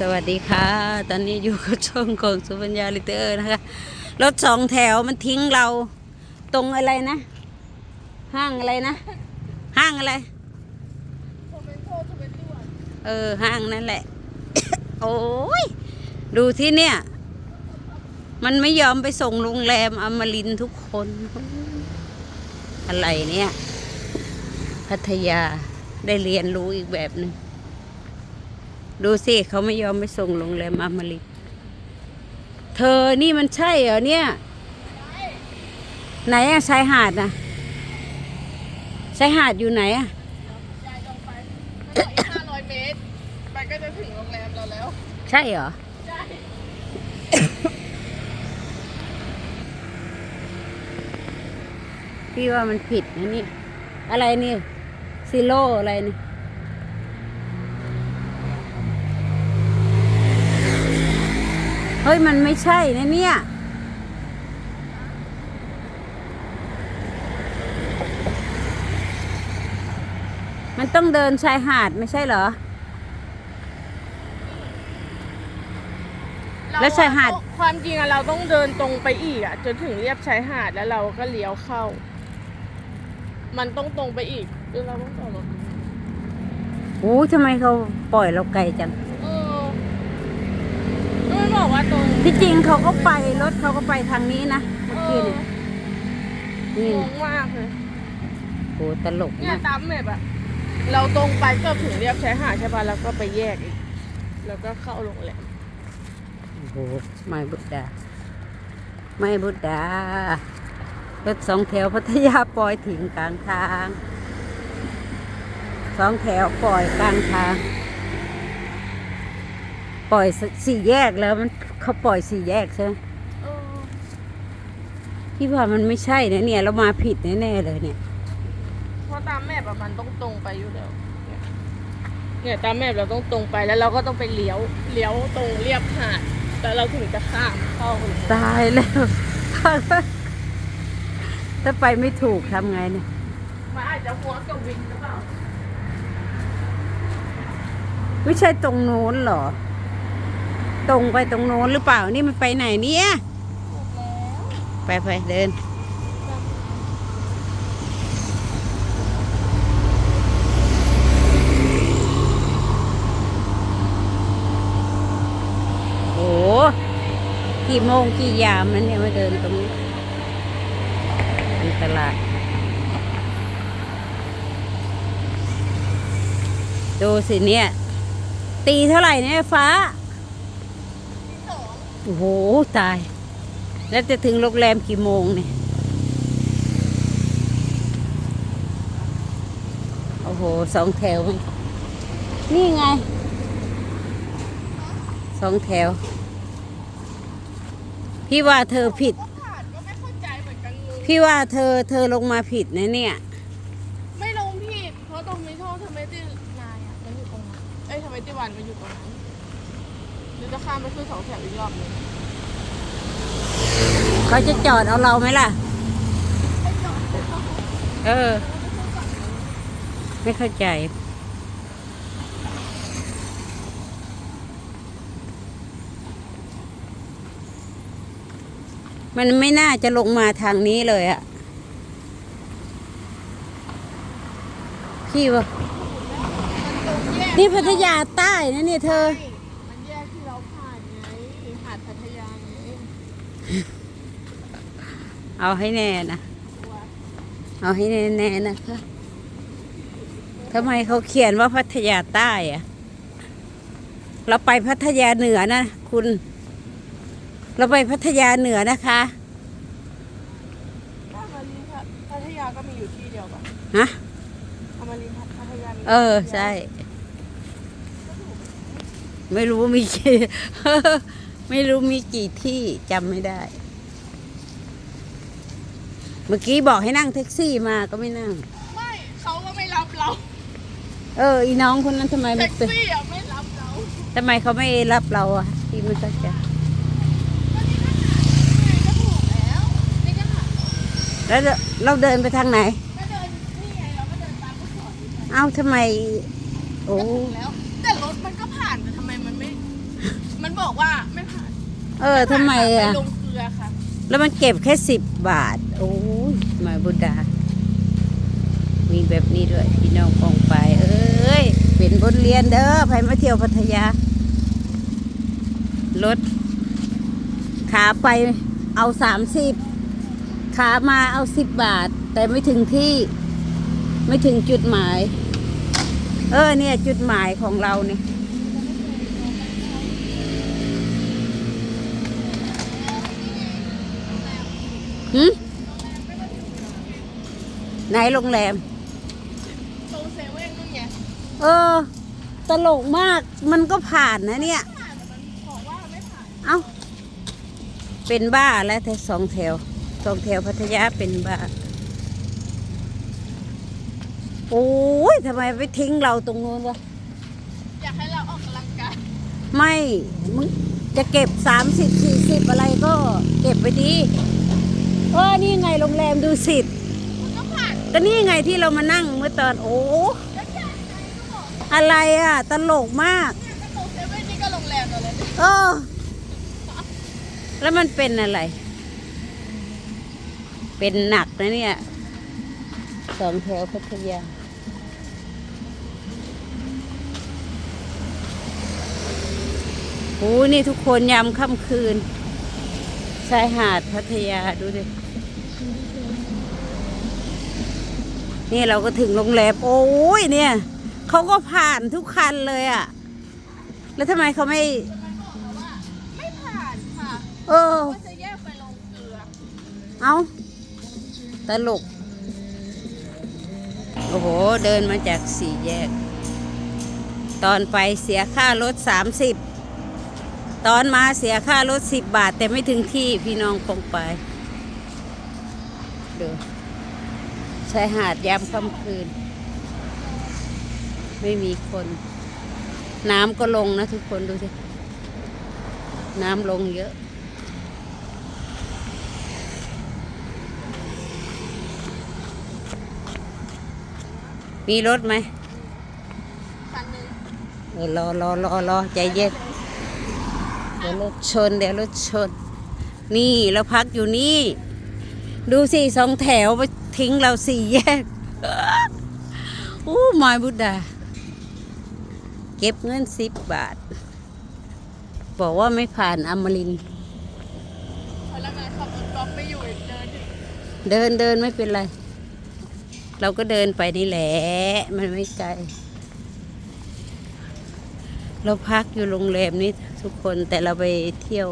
สวัสดีค่ะ ตอนนี้อยู่กับช่องของสุบัญญาลิเตอร์นะคะ รถสองแถวมันทิ้งเราตรงอะไรนะ ห้างอะไรนะ ห้างอะไร เออ ห้างนั่นแหละ โอ้ย ดูที่เนี่ย มันไม่ยอมไปส่งโรงแรมอมรินทุกคน อะไรเนี่ย พัทยาได้เรียนรู้อีกแบบหนึ่ง ดูสิเขาไม่ยอมไปส่งโรงแรมอมรินทร์เธอนี่มันใช่เหรอเนี่ย ไหนอะชายหาดนะชายหาดอยู่ไหนอะยายลงไปไม่ถึงห้าร้อยเมตรไปก็จะถึงโรงแรมเราแล้ว ใช่เหรอ ใช่ พี่ว่ามันผิดนะเนี่ยอะไรเนี่ยซิโลอะไรเนี่ เฮ้ย มันไม่ใช่นะเนี่ย มันต้องเดินชายหาดไม่ใช่เหรอแล้วชายหาดเรอะความจริงอะเราต้องเดินตรงไปอีกอะจนถึงเรียบชายหาดแล้วเราก็เลี้ยวเข้า มันต้องตรงไปอีกคือเราต้องต่อรถโอ้ยทำไมเขาปล่อยเราไกลจังเออก็ไม่ บอกว่าตรงที่จริงเขาก็ไปรถเขาก็ไปทางนี้นะเมื่อกี้เนี่ยเอนี่องนะงมากเลยโหตลกเนี่ยมากตามแมพอะเราตรงไปก็ถึงเรียบชายหาดใช่ปะแล้วก็ไปแยกอีก แล้วก็เข้าโรงแรมโอ้โหไม่บุตรดา ไม่บุตรดารถสองแถวพัทยาปล่อยถึงกลางทาง สองแถวปล่อยกลางทาง ปล่อยสี่แยกแล้วมันเขาปล่อยสี่แยกใช่ไหมเออพี่ว่ามันไม่ใช่นะเนี่ย เรามาผิดแน่ๆเลยเนี่ยเพราะตามแมพอะมันต้องตรงไปอยู่แล้ว เนี่ยเนี่ยตามแมพเราต้องตรงไปแล้วเราก็ต้องไปเลี้ยวเลี้ยวตรงเรียบหาดแล้วเราถึงจะข้ามเข้าโรงแรมตายแล้ว ถ้าไปไม่ถูกทำไงเนี่ย มันอาจจะหัวกับวินหรือเปล่า ไม่ใช่ตรงโน้นเหรอ ตรงไปตรงโน้นหรือเปล่านี่มันไปไหนเนี่ยไปไปเดิน โอ้กี่โมงกี่ยามมันเนี่ยมาเดินตรงนี้เป็นตลาด ดูสิเนี่ย ตีเท่าไหร่เนี่ยฟ้า โอ้โห ตาย แล้วจะถึงโรงแรมกี่โมงเนี่ย โอ้โห สองแถว นี่ไง สองแถว พี่ว่าเธอผิด พี่ว่าเธอเธอลงมาผิดนะเนี่ย จะข้ามไปขึ้นสองแถวอีกรอบหนึงเขาจะจอดเอาเราไหมล่ะ เออ ไม่เข้าใจ มันไม่น่าจะลงมาทางนี้เลยอะพี่ว่าตรงแยกนี่พัทยาใต้นะเนี่ยเธอ ใช่มันแยกที่เราผ่านไงหาดพัทยาไง เอาให้แน่นะ เอาให้แน่ๆนะคะทำไมเขาเขียนว่าพัทยาใต้อะเราไปพัทยาเหนือนะคุณ เราไปพัทยาเหนือนะคะอมรินทร์พัทยาก็มีอยู่ที่เดียวปะฮะอมรินทร์พัทยามีเออใช่ ไม่รู้มีกี่ไม่รู้มีกี่ที่จำไม่ได้ เมื่อกี้บอกให้นั่งแท็กซี่มาก็ไม่นั่ง ไม่เขาก็ไม่รับเราเอออีน้องคนนั้นทำไมแท็ไม่กเป็นซี่อะไม่รับเราทำไมเขาไม่รับเราอะที่ไม่เข้าใจก็ถูกแล้วนี่ก็หาแล้วเราเดินไปทางไหน ก็เดินนี่ไงเราก็เดินตามผู้สอน เอ้าทำไม โอ้ก็ถูกแล้ว แต่รถมันก็ผ่านแต่ทำไมมันไม่ มันบอกว่าไม่ผ่านเออทำไมอะไปลงเกลือค่ะ แล้วมันเก็บแค่สิบบาท โอ้ยมาบุดา มีแบบนี้ด้วย พี่น้องกองไปเอ้ย เป็นบทเรียนเด้อไปมาเที่ยวพัทยา รถ ขาไปเอาสามสิบขามาเอาสิบบาท แต่ไม่ถึงที่ ไม่ถึงจุดหมาย เออเนี่ย จุดหมายของเราเนี่ย หืมไหนโรงแรม ตรงเซเว่นนู่นไงเออ ตลกมาก มันก็ผ่านนะเนี่ย ผ่านแต่มันบอกว่าไม่ผ่านเอ้า เป็นบ้าแล้วแต่สองแถว สองแถวพัทยาเป็นบ้า โอ้ยทำไมไปทิ้งเราตรงนู้นวะ อยากให้เราออกกำลังกายไม่ มึงจะเก็บสามสิบสี่สิบอะไรก็เก็บไปดี เออนี่ไงโรงแรมดูสิทธิ์มันก็ผ่านก็นี่ไงที่เรามานั่งเมื่อตอนโอ้แล้วแค่ไหนก็บอกอะไรอะ ตลกมากเนี่ยก็ตรงเซเว่นนี่ก็โรงแรมเราเลยเออแล้วมันเป็นอะไร เป็นหนักนะเนี่ยสองแถวพัทยาโอ้นี่ทุกคนยามค่ำคืนชายหาดพัทยาดูดิ นี่เราก็ถึงโรงแรมโอ้ยเนี่ยเขาก็ผ่านทุกคันเลยอะ่ะ แล้วทำไมเขาไม่ ไม่ผ่านค่ะเออก็จะแยกไปลงเกลือ เอาตลก โอ้โห เดินมาจากสี่แยก ตอนไปเสียค่ารถสามสิบตอนมาเสียค่ารถสิบบาท แต่ไม่ถึงที่พี่น้องคงไป ดูชายหาดยามค่ำคืน ไม่มีคน น้ำก็ลงนะทุกคนดูสิ น้ำลงเยอะ มีรถไหมคันหนึงเออรอรอรอรอใจเย็นเดี๋ยวรถชน เดี๋ยวรถชน นี่เราพักอยู่นี่ ดูสิสองแถวไปทิ้งเราสี่แยกอู้มายบุดาเก็บเงินสิบบาท บอกว่าไม่ผ่านอมรินพนักงานขับรถก๊อฟไม่อยู่เดินเดินเดินไม่เป็นไร เราก็เดินไปนี่แหละ มันไม่ไกล เราพักอยู่โรงแรมนี้ทุกคนแต่เราไปเที่ยว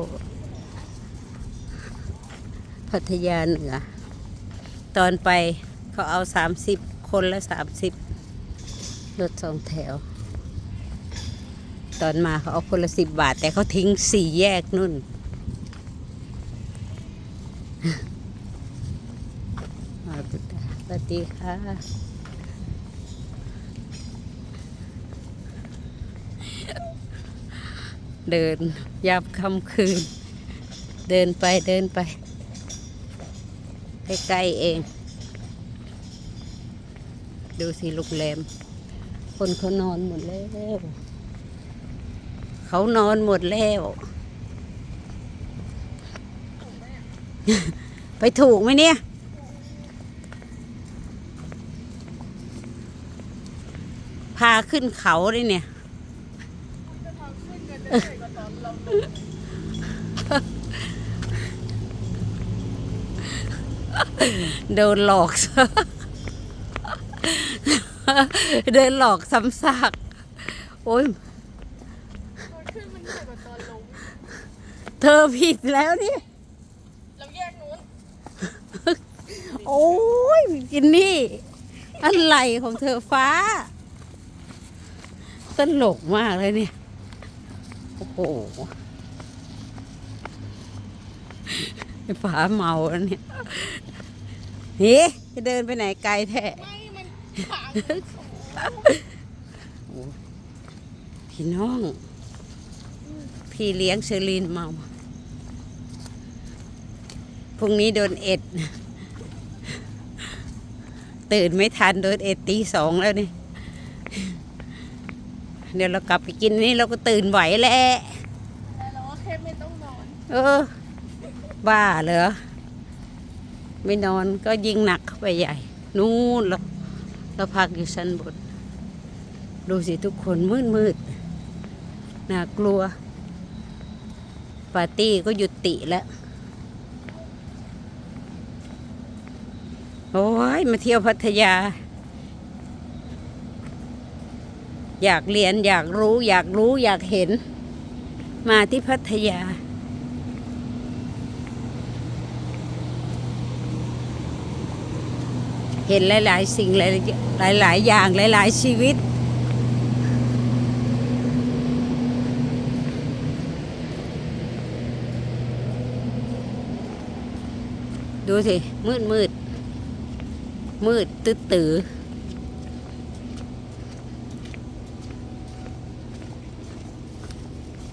พัทยาเหนือ ตอนไปเขาเอาสามสิบคนละสามสิบรถสองแถว ตอนมาเขาเอาคนละสิบบาท แต่เขาทิ้งสี่แยกนุ่นมาบุตรสวัสดีค่ะเดินยามค่ำคืน เดินไปเดินไป ใกล้ๆเอง ดูสิลูกแรมคนเขานอนหมดแล้ว เขานอนหมดแล้ว ไปถูกไหมเนี่ย พาขึ้นเขาเลยเนี่ย โดนหลอกซะเดินหลอกซ้ำซาก โอ้ยตอนขึ้นมันเหนื่อยกว่าตอนลงเธอผิดแล้วเนี่ยเราแยกนู้น โอ้ยกินนี่ อะไรของเธอฟ้าตลกมากเลยเนี่ย โอ้โห ไอ้ฟ้าเมาแล้วเนี่ยเฮ้จะเดินไปไหนไกลแท้ไม่มันขวางพี่น้อง พี่เลี้ยงเชอรีนเมาพรุ่งนี้โดนเอ็ด ตื่นไม่ทันโดนเอ็ดตีสองแล้วนี่เดี๋ยวเรากลับไปกินนี่เราก็ตื่นไหวแหล้วแล้วเออ บ้าเหรอ ไม่นอนก็ยิ่งหนักเข้าไปใหญ่ นู่นเราเราพักอยู่ชั้นบน ดูสิทุกคนมืดมืดน่ากลัว ปาร์ตี้ก็หยุดติแล้วโอ้ยมาเที่ยวพัทยา อยากเรียนอยากรู้ อยากรู้อยากเห็น มาที่พัทยา ห็นหลาย ๆ สิ่งหลายๆหลายๆอย่างหลาย ๆ ชีวิต ดูสิ มืดมืดมืดตื้อตือ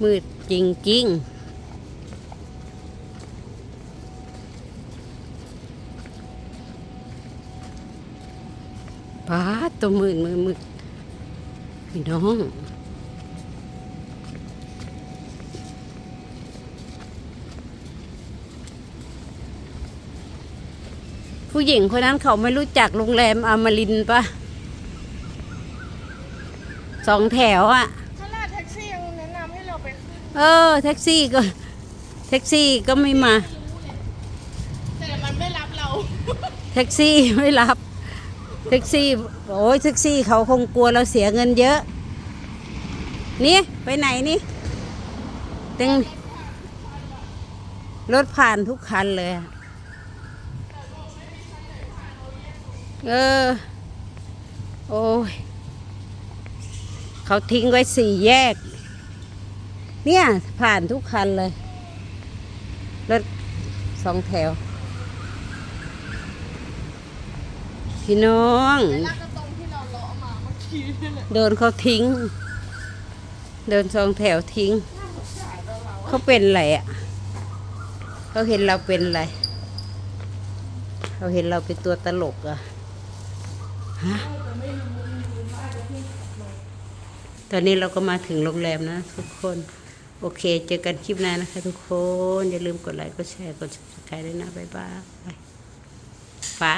มืดจริง ๆ ป้าดตัวมืดมืดมืดพี่น้องผู้หญิงคนนั้นเขาไม่รู้จักโรงแรมอมรินทร์ปะสองแถวอะ่ะขนาดแท็กซี่ยังแนะนำให้เราไปขึ้นเออ แท็กซี่ก็ แท็กซี่ก็ไม่มา แต่มันไม่รับเรา แท็กซี่ไม่รับ แท็กซี่ โอ้ยแท็กซี่เขาคงกลัวเราเสียเงินเยอะ นี่ ไปไหนนี่ตึงรถผ่านทุกคันเลยเออ โอ้ย เขาทิ้งไว้สี่แยก เนี่ย ผ่านทุกคันเลย รถสองแถว พี่น้อง แล้วก็ตรงที่เราเลาะมาเมื่อกี้นี่แหละโดนเขาทิ้ง เดินสองแถวทิ้งเขาเป็นอะไรอะ เขาเห็นเราเป็นอะไร เขาเห็นเราเป็นตัวตลกอะ ฮะ ตอนนี้เราก็มาถึงโรงแรมนะทุกคน โอเค เจอกันคลิปหน้านะคะ ทุกคน อย่าลืมกดไลค์ กดแชร์ กด subscribe ด้วยนะ บ๊ายบายฟ้า